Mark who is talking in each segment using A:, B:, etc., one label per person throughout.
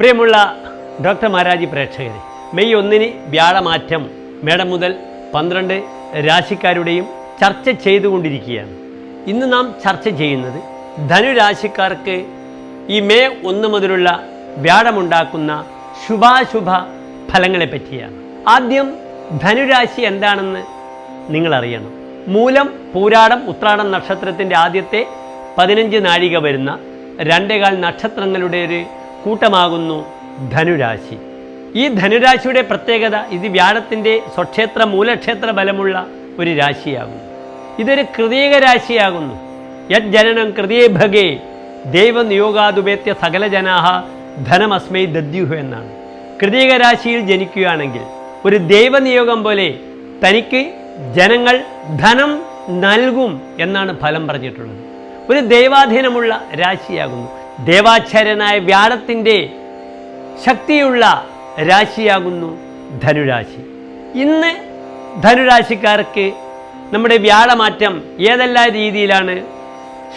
A: പ്രിയമുള്ള ഡോക്ടർ മാരാജി പ്രേക്ഷകരെ മെയ് ഒന്നിന് വ്യാഴമാറ്റം മേടം മുതൽ പന്ത്രണ്ട് രാശിക്കാരുടെയും ചർച്ച ചെയ്തുകൊണ്ടിരിക്കുകയാണ്. ഇന്ന് നാം ചർച്ച ചെയ്യുന്നത് ധനുരാശിക്കാർക്ക് ഈ മെയ് ഒന്ന് മുതലുള്ള വ്യാഴമുണ്ടാക്കുന്ന ശുഭാശുഭ ഫലങ്ങളെ പറ്റിയാണ്. ആദ്യം ധനുരാശി എന്താണെന്ന് നിങ്ങൾ അറിയണം മൂലം പൂരാടം ഉത്രാടം നക്ഷത്രത്തിന്റെ ആദ്യത്തെ പതിനഞ്ച് നാഴിക വരുന്ന രണ്ടേകാൽ നക്ഷത്രങ്ങളുടെ ഒരു കൂട്ടമാകുന്നു ധനുരാശി. ഈ ധനുരാശിയുടെ പ്രത്യേകത ഇത് വ്യാഴത്തിന്റെ സ്വക്ഷേത്ര മൂലക്ഷേത്ര ബലമുള്ള ഒരു രാശിയാകുന്നു. ഇതൊരു കൃതീക രാശിയാകുന്നു. യജ്ജനം കൃതിയേ ഭഗേ ദൈവനിയോഗാതുപേത്യ സകല ജനാഹ ധനമസ്മൈ ദദ്യുഹു എന്നാണ്. കൃതീക രാശിയിൽ ജനിക്കുകയാണെങ്കിൽ ഒരു ദൈവനിയോഗം പോലെ തനിക്ക് ജനങ്ങൾ ധനം നൽകും എന്നാണ് ഫലം പറഞ്ഞിട്ടുള്ളത്. ഒരു ദൈവാധീനമുള്ള രാശിയാകുന്നു. ദേവാചാര്യനായ വ്യാഴത്തിന്റെ ശക്തിയുള്ള രാശിയാകുന്നു ധനുരാശി. ഇന്ന് ധനുരാശിക്കാർക്ക് നമ്മുടെ വ്യാഴമാറ്റം ഏതെല്ലാം രീതിയിലാണ്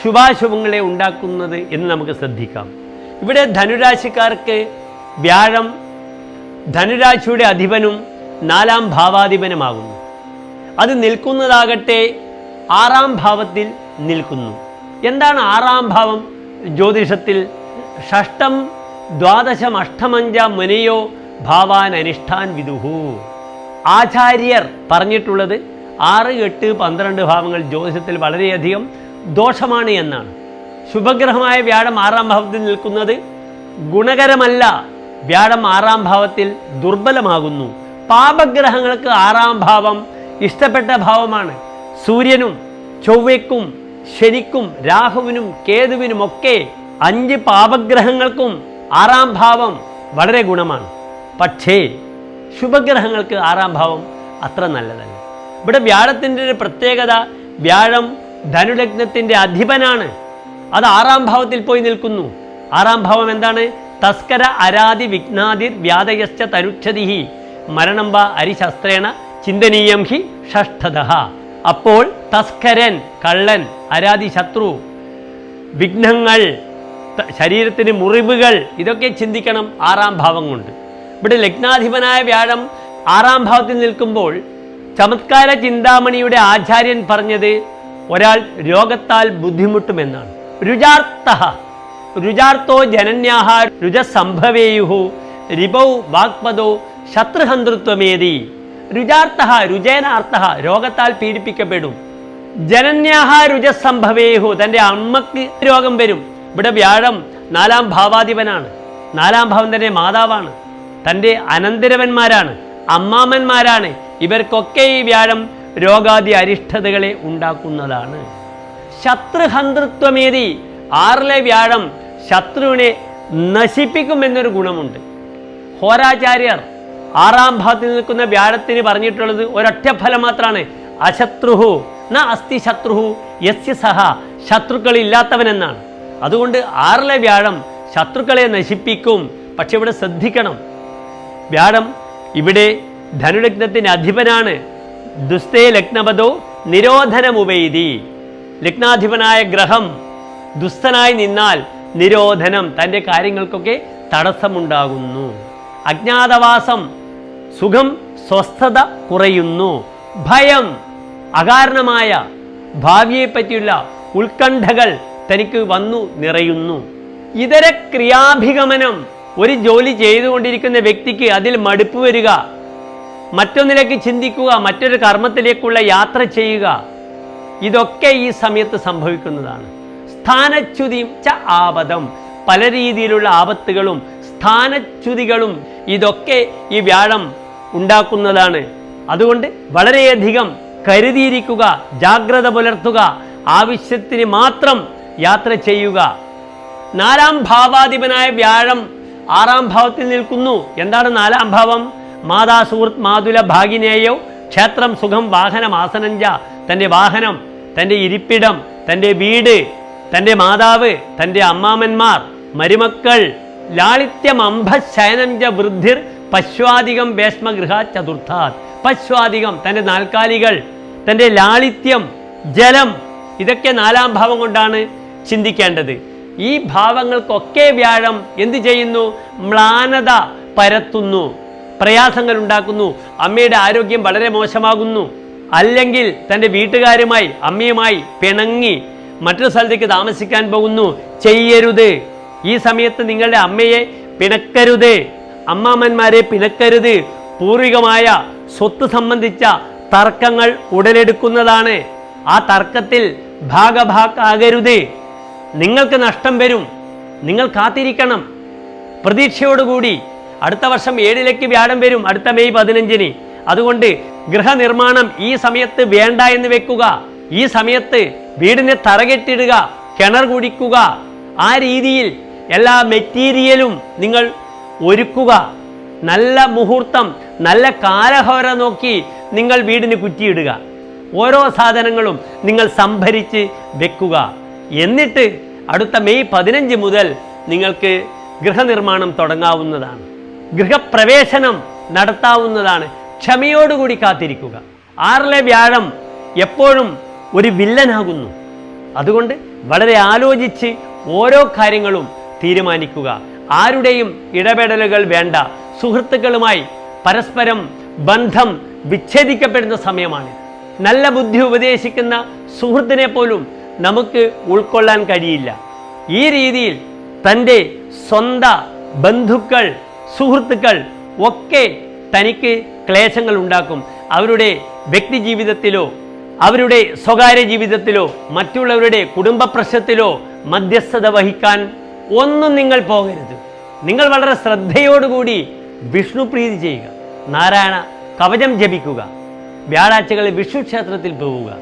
A: ശുഭാശുഭങ്ങളെ ഉണ്ടാക്കുന്നത് എന്ന് നമുക്ക് ശ്രദ്ധിക്കാം. ഇവിടെ ധനുരാശിക്കാർക്ക് വ്യാഴം ധനുരാശിയുടെ അധിപനും നാലാം ഭാവാധിപനുമാകുന്നു. അത് നിൽക്കുന്നതാകട്ടെ ആറാം ഭാവത്തിൽ നിൽക്കുന്നു. എന്താണ് ആറാം ഭാവം? ജ്യോതിഷത്തിൽ ഷഷ്ടം ദ്വാദശം അഷ്ടമഞ്ചാം മുനയോ ഭാവാൻ അനുഷ്ഠാൻ വിദുഹു. ആചാര്യർ പറഞ്ഞിട്ടുള്ളത് ആറ് എട്ട് പന്ത്രണ്ട് ഭാവങ്ങൾ ജ്യോതിഷത്തിൽ വളരെയധികം ദോഷമാണ് എന്നാണ്. ശുഭഗ്രഹമായ വ്യാഴം ആറാം ഭാവത്തിൽ നിൽക്കുന്നത് ഗുണകരമല്ല. വ്യാഴം ആറാം ഭാവത്തിൽ ദുർബലമാകുന്നു. പാപഗ്രഹങ്ങൾക്ക് ആറാം ഭാവം ഇഷ്ടപ്പെട്ട ഭാവമാണ്. സൂര്യനും ചൊവ്വയ്ക്കും ശനിക്കും രാഹുവിനും കേതുവിനുമൊക്കെ അഞ്ച് പാപഗ്രഹങ്ങൾക്കും ആറാം ഭാവം വളരെ ഗുണമാണ്. പക്ഷേ ശുഭഗ്രഹങ്ങൾക്ക് ആറാം ഭാവം അത്ര നല്ലതല്ല. ഇവിടെ വ്യാഴത്തിന്റെ ഒരു പ്രത്യേകത വ്യാഴം ധനുലഗ്നത്തിന്റെ അധിപനാണ്. അത് ആറാം ഭാവത്തിൽ പോയി നിൽക്കുന്നു. ആറാം ഭാവം എന്താണ്? തസ്കര അരാതി വിഘ്നാതിർ വ്യാധയശ്ച തരുക്ഷതിഹി മരണം വ അരിശസ്ത്രേണ ചിന്തനീയം ഹി ഷഷ്ഠത അപ്പോൾ തസ്കരൻ കള്ളൻ അരാതി ശത്രു വിഘ്നങ്ങൾ ശരീരത്തിന് മുറിവുകൾ ഇതൊക്കെ ചിന്തിക്കണം ആറാം ഭാവം കൊണ്ട്. ഇവിടെ ലഗ്നാധിപനായ വ്യാഴം ആറാം ഭാവത്തിൽ നിൽക്കുമ്പോൾ ചമത്കാര ചിന്താമണിയുടെ ആചാര്യൻ പറഞ്ഞത് ഒരാൾ രോഗത്താൽ ബുദ്ധിമുട്ടുമെന്നാണ്. രുചാർത്ഥ രുചാർത്ഥോ ജനന്യാഹ രുജസംഭവേയുഹു രിപൗ വാക്പദോ ശത്രുഹന്തൃത്വമേതി രുചാർത്ഥ രുചേനാർത്ഥ രോഗത്താൽ പീഡിപ്പിക്കപ്പെടും. ജനന്യാഹ രുജസംഭവേഹു തന്റെ അമ്മയ്ക്ക് രോഗം വരും. ഇവിടെ വ്യാഴം നാലാം ഭാവാധിപനാണ്. നാലാം ഭാവം തന്നെ മാതാവാണ്. തന്റെ അനന്തരവന്മാരാണ്. അമ്മാമന്മാരാണ്. ഇവർക്കൊക്കെ ഈ വ്യാഴം രോഗാദി അരിഷ്ടതകളെ ഉണ്ടാക്കുന്നതാണ്. ശത്രുഹന്തൃത്വമേതി ആറിലെ വ്യാഴം ശത്രുവിനെ നശിപ്പിക്കുമെന്നൊരു ഗുണമുണ്ട്. ഹോരാചാര്യർ ആറാം ഭാഗത്ത് നിൽക്കുന്ന വ്യാഴത്തിന് പറഞ്ഞിട്ടുള്ളത് ഒരൊറ്റ ഫലം മാത്രമാണ് അശത്രുഹു. ന അസ്ഥി ശത്രുഹു യസ്യ സഹ ശത്രുക്കളില്ലാത്തവനെന്നാണ്. അതുകൊണ്ട് ആറിലെ വ്യാഴം ശത്രുക്കളെ നശിപ്പിക്കും പക്ഷെ ഇവിടെ ശ്രദ്ധിക്കണം. വ്യാഴം ഇവിടെ ധനുലഗ്നത്തിന് അധിപനാണ്. ദുസ്തേ ലഗ്നപദോ നിരോധനമുപൈതി. ലഗ്നാധിപനായ ഗ്രഹം ദുസ്തനായി നിന്നാൽ നിരോധനം തന്റെ കാര്യങ്ങൾക്കൊക്കെ തടസ്സമുണ്ടാകുന്നു. അജ്ഞാതവാസം സുഖം സ്വസ്ഥത കുറയുന്നു. ഭയം അകാരണമായ ഭാവിയെപ്പറ്റിയുള്ള ഉത്കണ്ഠകൾ തനിക്ക് വന്നു നിറയുന്നു. ഇതര ക്രിയാഭിഗമനം ഒരു ജോലി ചെയ്തുകൊണ്ടിരിക്കുന്ന വ്യക്തിക്ക് അതിൽ മടുപ്പ് വരിക മറ്റൊന്നിലേക്ക് ചിന്തിക്കുക മറ്റൊരു കർമ്മത്തിലേക്കുള്ള യാത്ര ചെയ്യുക ഇതൊക്കെ ഈ സമയത്ത് സംഭവിക്കുന്നതാണ്. സ്ഥാനച്യുതിയും ച ആപദം. പല രീതിയിലുള്ള ആപത്തുകളും സ്ഥാനച്യുതികളും ഇതൊക്കെ ഈ വ്യാഴം ഉണ്ടാക്കുന്നതാണ്. അതുകൊണ്ട് വളരെയധികം കരുതിയിരിക്കുക ജാഗ്രത പുലർത്തുക ആവശ്യത്തിന് മാത്രം യാത്ര ചെയ്യുക. നാലാം ഭാവാധിപനായ വ്യാഴം ആറാം ഭാവത്തിൽ നിൽക്കുന്നു. എന്താണ് നാലാം ഭാവം? മാതാ സുഹൃത്ത് മാതുല ഭാഗിനേയോ ക്ഷേത്രം സുഖം വാഹനം ആസനഞ്ച തന്റെ വാഹനം തന്റെ ഇരിപ്പിടം തന്റെ വീട് തന്റെ മാതാവ് തന്റെ അമ്മാമന്മാർ മരുമക്കൾ ലാളിത്യം അംഭശയനഞ്ച വൃദ്ധിർ പശ്വാധികം ഭേഷ്മഗൃഹ ചതുർത്ഥാത്. പശ്വാധികം തന്റെ നാൽക്കാലികൾ തന്റെ ലാളിത്യം ജലം ഇതൊക്കെ നാലാം ഭാവം കൊണ്ടാണ് ചിന്തിക്കേണ്ടത്. ഈ ഭാവങ്ങൾക്കൊക്കെ വ്യാഴം എന്തു ചെയ്യുന്നു? മ്ലാനത പരത്തുന്നു പ്രയാസങ്ങൾ ഉണ്ടാക്കുന്നു അമ്മയുടെ ആരോഗ്യം വളരെ മോശമാകുന്നു. അല്ലെങ്കിൽ തന്റെ വീട്ടുകാരുമായി അമ്മയുമായി പിണങ്ങി മറ്റൊരു സ്ഥലത്തേക്ക് താമസിക്കാൻ പോകുന്നു. ചെയ്യരുത്. ഈ സമയത്ത് നിങ്ങളുടെ അമ്മയെ പിണക്കരുത്. അമ്മാമ്മന്മാരെ പിണക്കരുത്. പൂർവികമായ സ്വത്ത് സംബന്ധിച്ച തർക്കങ്ങൾ ഉടലെടുക്കുന്നതാണ്. ആ തർക്കത്തിൽ ഭാഗഭാക്കാകരുത്. നിങ്ങൾക്ക് നഷ്ടം വരും. നിങ്ങൾ കാത്തിരിക്കണം. പ്രതീക്ഷയോടുകൂടി അടുത്ത വർഷം ഏഴിലേക്ക് വ്യാഴം വരും അടുത്ത മെയ് പതിനഞ്ചിന്. അതുകൊണ്ട് ഗൃഹനിർമ്മാണം ഈ സമയത്ത് വേണ്ട എന്ന് വെക്കുക. ഈ സമയത്ത് വീടിനെ തറകെട്ടിടുക കിണർ കുടിക്കുക ആ രീതിയിൽ എല്ലാ മെറ്റീരിയലും നിങ്ങൾ ഒരുക്കുക. നല്ല മുഹൂർത്തം നല്ല കാലഹോര നോക്കി നിങ്ങൾ വീടിന് കുറ്റിയിടുക. ഓരോ സാധനങ്ങളും നിങ്ങൾ സംഭരിച്ച് വെക്കുക. എന്നിട്ട് അടുത്ത മെയ് പതിനഞ്ച് മുതൽ നിങ്ങൾക്ക് ഗൃഹനിർമ്മാണം തുടങ്ങാവുന്നതാണ്. ഗൃഹപ്രവേശനം നടത്താവുന്നതാണ്. ക്ഷമയോടുകൂടി കാത്തിരിക്കുക. ആറിലെ വ്യാഴം എപ്പോഴും ഒരു വില്ലനാകുന്നു. അതുകൊണ്ട് വളരെ ആലോചിച്ച് ഓരോ കാര്യങ്ങളും തീരുമാനിക്കുക. ആരുടെയും ഇടപെടലുകൾ വേണ്ട. സുഹൃത്തുക്കളുമായി പരസ്പരം ബന്ധം വിച്ഛേദിക്കപ്പെടുന്ന സമയമാണ്. നല്ല ബുദ്ധി ഉപദേശിക്കുന്ന സുഹൃത്തിനെ പോലും നമുക്ക് ഉൾക്കൊള്ളാൻ കഴിയില്ല. ഈ രീതിയിൽ തന്റെ സ്വന്ത ബന്ധുക്കൾ സുഹൃത്തുക്കൾ ഒക്കെ തനിക്ക് ക്ലേശങ്ങൾ ഉണ്ടാക്കും. അവരുടെ വ്യക്തി ജീവിതത്തിലോ അവരുടെ സ്വകാര്യ ജീവിതത്തിലോ മറ്റുള്ളവരുടെ കുടുംബ പ്രശ്നത്തിലോ മധ്യസ്ഥത വഹിക്കാൻ ഒന്നും നിങ്ങൾ പോകരുത്. നിങ്ങൾ വളരെ ശ്രദ്ധയോടുകൂടി വിഷ്ണു പ്രീതി ചെയ്യുക. നാരായണ കവചം ജപിക്കുക. വ്യാഴാഴ്ചകളിൽ വിഷ്ണു ക്ഷേത്രത്തിൽ പോവുക.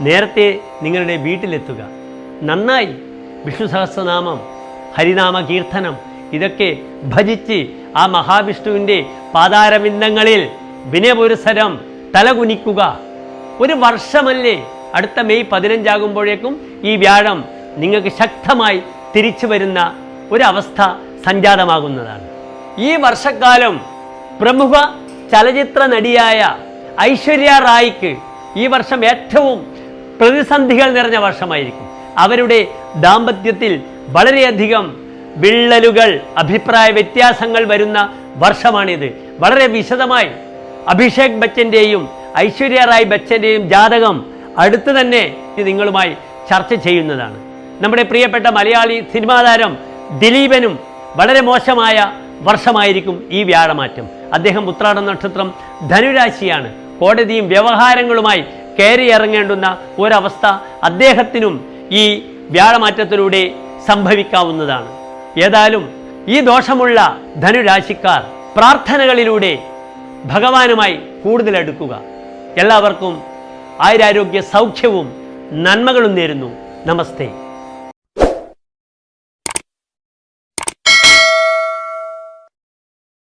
A: നേരത്തെ നിങ്ങളുടെ വീട്ടിലെത്തുക. നന്നായി. വിഷ്ണു സഹസ്രനാമം ഹരിനാമ കീർത്തനം ഇതൊക്കെ ഭജിച്ച് ആ മഹാവിഷ്ണുവിന്റെ പാതാരബിന്ദങ്ങളിൽ വിനയപുരസരം തലകുനിക്കുക. ഒരു വർഷമല്ലേ അടുത്ത മെയ് പതിനഞ്ചാകുമ്പോഴേക്കും ഈ വ്യാഴം നിങ്ങൾക്ക് ശക്തമായി തിരിച്ചു വരുന്ന ഒരവസ്ഥ സംജാതമാകുന്നതാണ്. ഈ വർഷക്കാലം പ്രമുഖ ചലച്ചിത്ര നടിയായ ഐശ്വര്യ റായിക്ക് ഈ വർഷം ഏറ്റവും പ്രതിസന്ധികൾ നിറഞ്ഞ വർഷമായിരിക്കും. അവരുടെ ദാമ്പത്യത്തിൽ വളരെയധികം വിള്ളലുകൾ അഭിപ്രായ വ്യത്യാസങ്ങൾ വരുന്ന വർഷമാണിത്. വളരെ വിശദമായി അഭിഷേക് ബച്ചന്റെയും ഐശ്വര്യ റായ് ബച്ചന്റെയും ജാതകം അടുത്ത് തന്നെ നിങ്ങളുമായി ചർച്ച ചെയ്യുന്നതാണ്. നമ്മുടെ പ്രിയപ്പെട്ട മലയാളി സിനിമാതാരം ദിലീപനും വളരെ മോശമായ വർഷമായിരിക്കും ഈ വ്യാഴമാറ്റം. അദ്ദേഹം ഉത്രാട നക്ഷത്രം ധനുരാശിയാണ്. കോടതിയും വ്യവഹാരങ്ങളുമായി കയറി ഇറങ്ങേണ്ടുന്ന ഒരവസ്ഥ അദ്ദേഹത്തിനും ഈ വ്യാഴമാറ്റത്തിലൂടെ സംഭവിക്കാവുന്നതാണ്. ഏതായാലും ഈ ദോഷമുള്ള ധനുരാശിക്കാർ പ്രാർത്ഥനകളിലൂടെ ഭഗവാനുമായി കൂടുതൽ അടുക്കുക. എല്ലാവർക്കും ആയുരാരോഗ്യ സൗഖ്യവും നന്മകളും നേരുന്നു. നമസ്തേ.